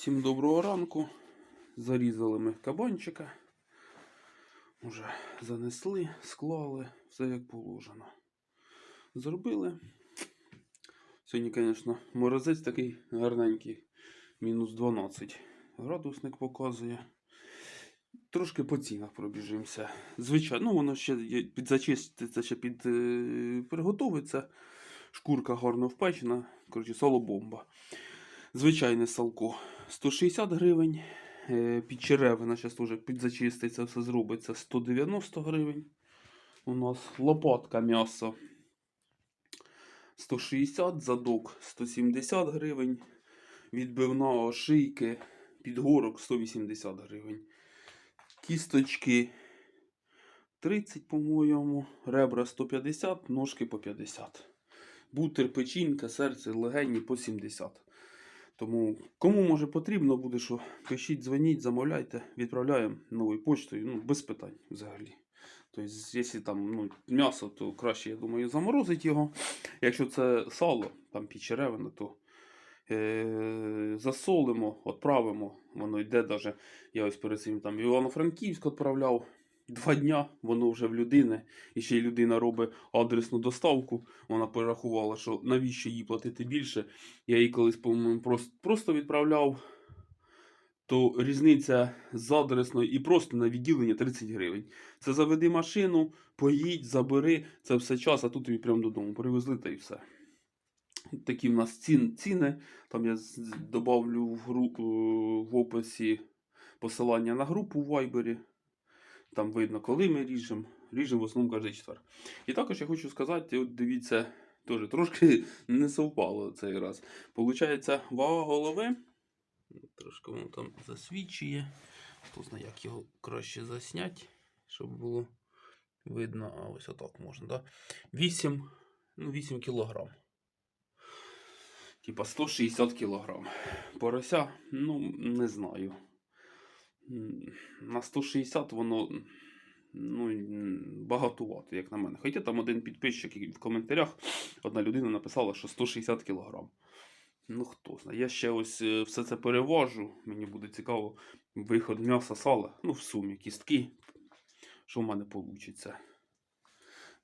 Всім доброго ранку. Зарізали ми кабанчика. Уже занесли, склали, все як положено. Зробили. Сьогодні, звісно, морозець такий гарненький. Мінус 12 градусник показує. Трошки по цінах пробіжимося. Звичайно, ну воно ще підзачиститься, ще під е, приготовиться. Шкурка гарно впечена. Коротше, солобомба. Звичайне салко 160 гривень. Е, Підчеревина зараз теж підзачиститься, все зробиться 190 гривень. У нас лопатка м'ясо 160, задок 170 гривень. Відбивна ошийки, підгорок 180 гривень. Кісточки 30, по-моєму, ребра 150, ножки по 50. Бутер, печінка, серце, легені по 70. Тому кому може потрібно буде, що пишіть, дзвоніть, замовляйте, відправляємо новою почтою, ну, без питань взагалі. Тобто, якщо там ну, м'ясо, то краще, я думаю, заморозити його. Якщо це сало, там підчеревина, то е- засолимо, відправимо. Воно йде даже. Я ось перед цим там Івано-Франківськ відправляв. Два дня воно вже в людини, і ще й людина робить адресну доставку. Вона порахувала, що навіщо їй платити більше. Я їй колись, по-моєму, просто, відправляв, то різниця з адресною і просто на відділення 30 гривень. Це заведи машину, поїдь, забери, це все час, а тут тобі прямо додому привезли та і все. Такі в нас цін, ціни. Там я добавлю в, гру, в описі посилання на групу в Вайбері. Там видно, коли ми ріжемо. Ріжемо в основному кожен четвер. І також я хочу сказати, от дивіться, теж трошки не совпало цей раз. Получається, вага голови. Трошки воно там засвічує. Хто знає, як його краще засняти, щоб було видно. А ось отак можна, да? 8, ну, 8 кілограм. Типа 160 кілограм. Порося, ну, не знаю. На 160 воно ну, багатувато, як на мене. Хоча там один підписчик в коментарях одна людина написала, що 160 кілограм. Ну, хто знає. Я ще ось е, все це перевожу. Мені буде цікаво виход м'яса сала. Ну, в сумі, кістки. Що в мене вийде.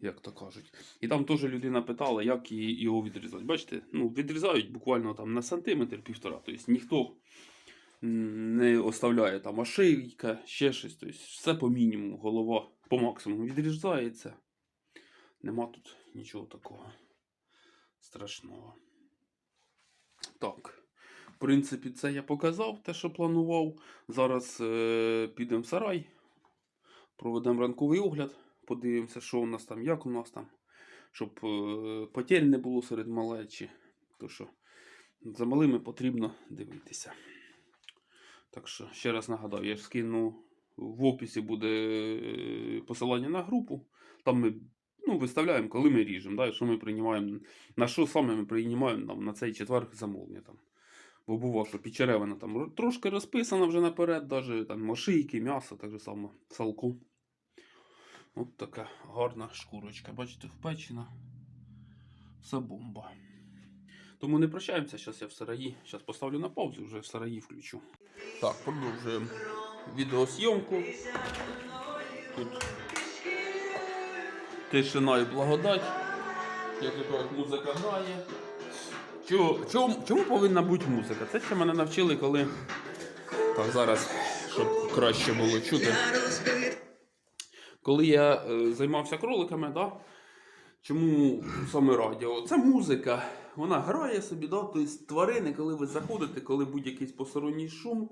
Як то кажуть. І там теж людина питала, як його відрізати. Бачите, ну, відрізають буквально там на сантиметр півтора. Тобто ніхто не оставляє там ошейка, ще щось. Тобто все по мінімуму, голова по максимуму відрізається. Нема тут нічого такого страшного. Так. В принципі, це я показав те, що планував. Зараз е, підемо в сарай, проведемо ранковий огляд, подивимося, що у нас там, як у нас там, щоб е, потерь не було серед малечі. То що за малими потрібно дивитися. Так що, ще раз нагадаю, я ж скину в описі буде е, посилання на групу. Там ми ну, виставляємо, коли ми ріжемо, да, що ми приймаємо, на що саме ми приймаємо там, на цей четвер замовлення. Там. Бо бувало, що підчеревина там трошки розписана вже наперед, даже там мошийки, м'ясо, так же само салку. От така гарна шкурочка. Бачите, впечена. Все бомба. Тому не прощаємося, зараз я в сараї. Зараз поставлю на паузу, вже в сараї включу. Так, продовжуємо відеосйомку. Тут тишина і благодать. Як то кажуть, музика грає. Чому, чому, чому повинна бути музика? Це ще мене навчили, коли. Так, зараз, щоб краще було чути. Коли я е, займався кроликами, да? чому саме радіо? Це музика. Вона грає собі, да? тобто тварини, коли ви заходите, коли будь-якийсь посторонній шум,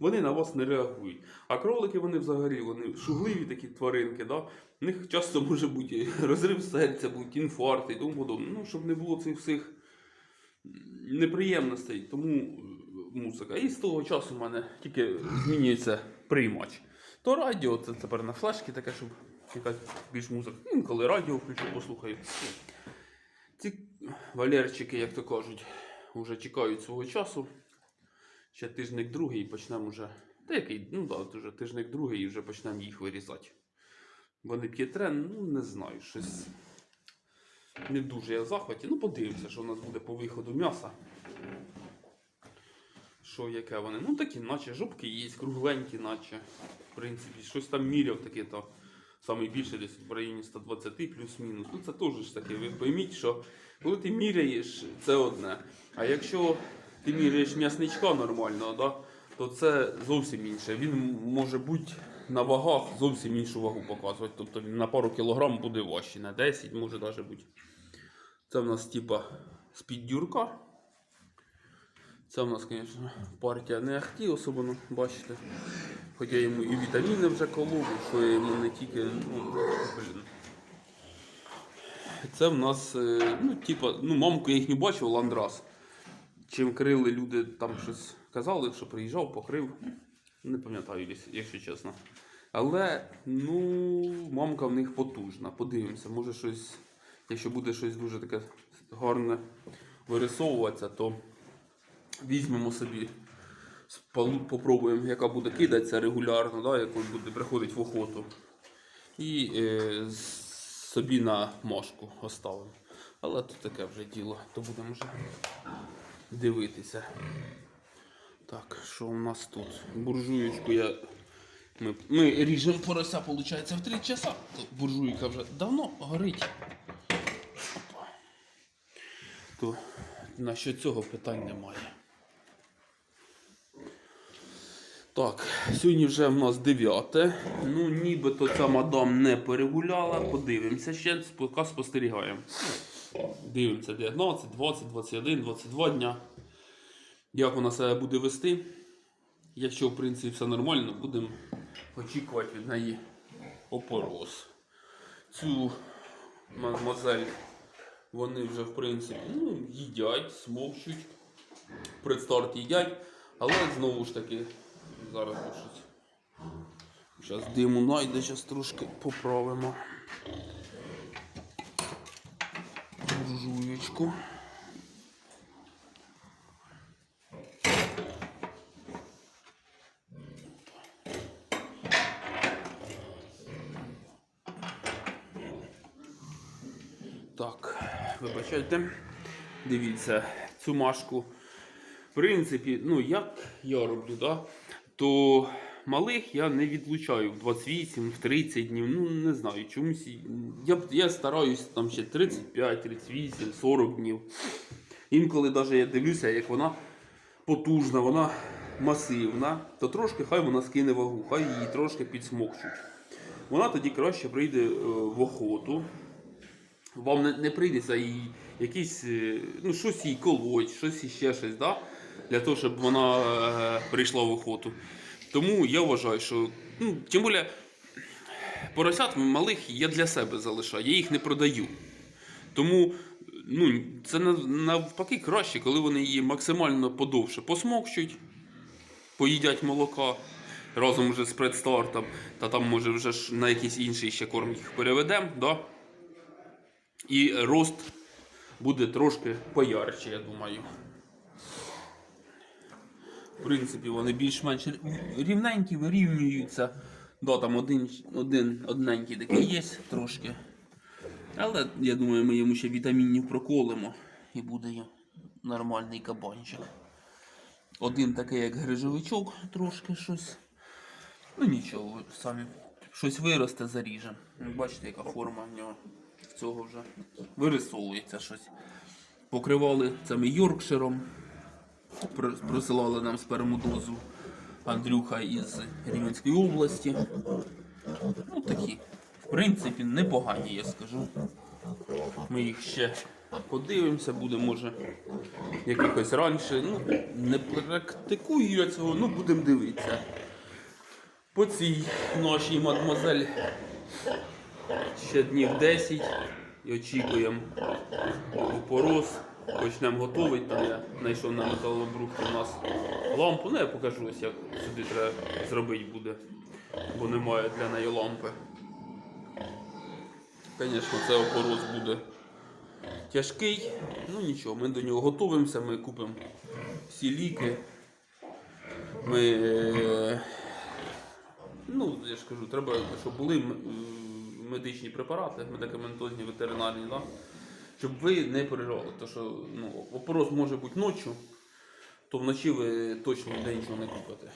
вони на вас не реагують. А кролики вони взагалі вони шугливі такі тваринки. Да? В них часто може бути розрив серця, будь інфаркт і тому подобне. Ну, щоб не було цих всіх неприємностей, тому е, музика. І з того часу в мене тільки змінюється приймач. То радіо, це тепер на флешки таке, щоб якась більш музика. Інколи радіо включу, послухаю. Ці валерчики, як то кажуть, вже чекають свого часу. Ще тижник другий почнемо вже. Та який, ну да, вже тижник другий і вже почнемо їх вирізати. Вони п'є трен, ну не знаю, щось. Не дуже я в захваті. Ну, подивимося, що у нас буде по виходу м'яса. Що яке вони. Ну такі, наче жопки є, кругленькі, наче. В принципі, щось там міряв таке, то саме десь в районі 120 плюс-мінус. Ну це теж ж таке. Ви пойміть, що коли ти міряєш, це одне. А якщо ти міряєш м'ясничка нормального, да, то це зовсім інше. Він може бути на вагах зовсім іншу вагу показувати. Тобто він на пару кілограм буде важчий, на 10 може навіть бути. Це в нас типа з-під дюрка. Це в нас, звісно, партія не ахті особливо, бачите. Хоча йому і вітаміни вже колов, що йому не тільки. Ну, блін. Це в нас, е, ну, типа, ну, мамку я їх не бачив, ландрас. Чим крили люди там щось казали, що приїжджав, покрив. Не пам'ятаю, якщо- чесно. Але, ну, мамка в них потужна. Подивимося, може щось, якщо буде щось дуже таке гарне вирисовуватися, то візьмемо собі, попробуємо, яка буде кидатися регулярно, да, яку буде приходити в охоту. І е, собі на мошку оставимо. Але то таке вже діло, то будемо вже дивитися. Так, що у нас тут? Буржуєчку я. Ми, ми ріжемо порося, виходить, в 3 часа. Буржуйка вже давно горить. То на що цього питань немає. Так, сьогодні вже в нас 9. Ну, нібито ця мадам не перегуляла. Подивимося ще, поки спостерігаємо. Дивимося 19, 20, 21, 22 дня. Як вона себе буде вести? Якщо в принципі все нормально, будемо очікувати від неї опороз. Цю мадмозель вони вже в принципі ну, їдять, смокчуть. Предстарт їдять, але знову ж таки зараз щось. Зараз диму найде, зараз трошки поправимо. Буржуєчку. Так, вибачайте. Дивіться, цю машку. В принципі, ну як я роблю, да? То малих я не відлучаю в 28, в 30 днів. Ну не знаю, чомусь. Я, я стараюсь там ще 35, 38, 40 днів. Інколи навіть я дивлюся, як вона потужна, вона масивна, то трошки хай вона скине вагу, хай її трошки підсмокчуть. Вона тоді краще прийде е, в охоту. Вам не, не прийдеться їй якісь, е, ну, щось їй колоть, щось іще щось, да? Для того, щоб вона е, прийшла в охоту. Тому я вважаю, що ну, тим більше поросят малих я для себе залишаю, я їх не продаю. Тому ну, це навпаки краще, коли вони її максимально подовше посмокчуть, поїдять молока разом вже з предстартом, та там може вже ж на якийсь інший ще корм їх переведемо. Да? І рост буде трошки поярче, я думаю. В принципі, вони більш-менш рівненькі, вирівнюються. Да, там один, один одненький такий є трошки. Але я думаю, ми йому ще вітамінів проколимо і буде нормальний кабанчик. Один такий, як грижовичок, трошки щось. Ну нічого, самі щось виросте, заріжемо. Бачите, яка форма в нього в цього вже вирисовується щось. Покривали цим Йоркширом. При- Присилали нам спермодозу Андрюха із Рівненської області. Ну такі, в принципі, непогані, я скажу. Ми їх ще подивимося, буде може якихось раніше. Ну, не практикую я цього, ну будемо дивитися. По цій нашій мадмозель ще днів 10 і очікуємо опороз. Почнемо готувати. Там я знайшов на металобрухті у нас лампу. Ну я покажу ось, як сюди треба зробити буде, бо немає для неї лампи. Звісно, це опороз буде тяжкий. Ну нічого, ми до нього готуємося, ми купимо всі ліки. Ми, ну, я ж кажу, треба, щоб були медичні препарати, медикаментозні, ветеринарні, да? Щоб ви не переживали. Тому що ну, опороз може бути ночі, то вночі ви точно ніде нічого не купите.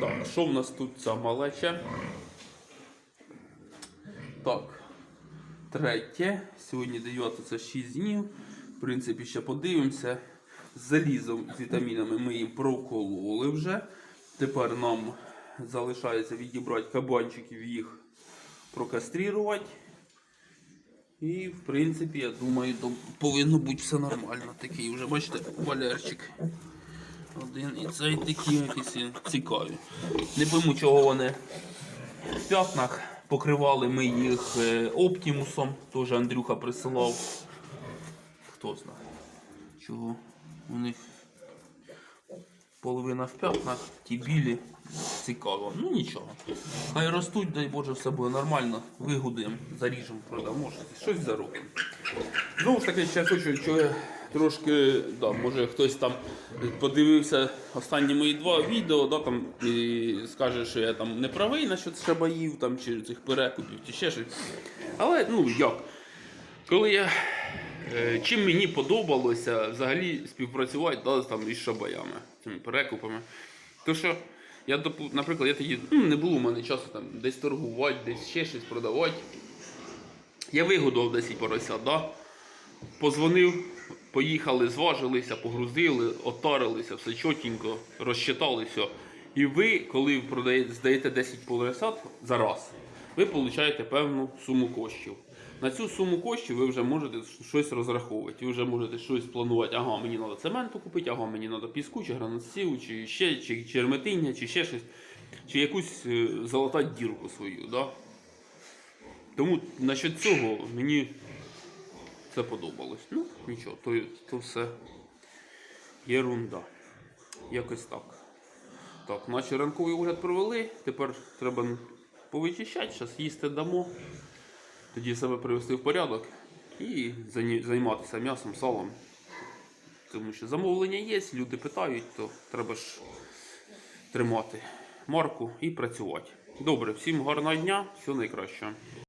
Так, що в нас тут ця малеча? Так. Третє. Сьогодні 9 це 6 днів. В принципі, ще подивимося. Залізом, з вітамінами ми їм прокололи вже. Тепер нам залишається відібрати кабанчиків, їх прокастрірувати. І, в принципі, я думаю, повинно бути все нормально. Такий вже, бачите, валерчик. Один і цей такі якісь цікаві. Не пойму, чого вони в п'ятнах. Покривали ми їх е, оптимусом. Теж Андрюха присилав. Хто знає. Чого у них половина в п'ятнах, ті білі. Цікаво. Ну нічого. Хай ростуть, дай Боже, все буде нормально. Вигодуємо, заріжемо, продамо, щось- заробимо. Знову ж таки, ще хочу, що я трошки, да, може хтось там подивився останні мої два відео, да, там, і скаже, що я там не правий насчет шабаїв, там, чи цих перекупів, чи ще щось. Але ну як? Коли я. Е, Чим мені подобалося взагалі співпрацювати да, там, із шабаями, цими перекупами. То що я, наприклад, я тоді ну, не було у мене часу там, десь торгувати, десь ще щось продавати. Я вигодував 10 поросят, да? позвонив, поїхали, зважилися, погрузили, отарилися, все чотенько, розчитали все. І ви, коли продаєте, здаєте 10 поросят за раз, ви получаєте певну суму коштів. На цю суму коштів ви вже можете щось розраховувати. Ви вже можете щось планувати. Ага, мені треба цементу купити, ага, мені треба піску, чи гранатсів, чи ще чи черметиння, чи ще щось, чи якусь е, залатати дірку свою. Да? Тому насчет цього мені це подобалось. Ну, нічого, то, то все єрунда. Якось так. Так, наші ранковий огляд провели. Тепер треба повичищати, зараз їсти дамо. Тоді себе привести в порядок і займатися м'ясом, салом. Тому що замовлення є, люди питають, то треба ж тримати марку і працювати. Добре, всім гарного дня, всього найкращого.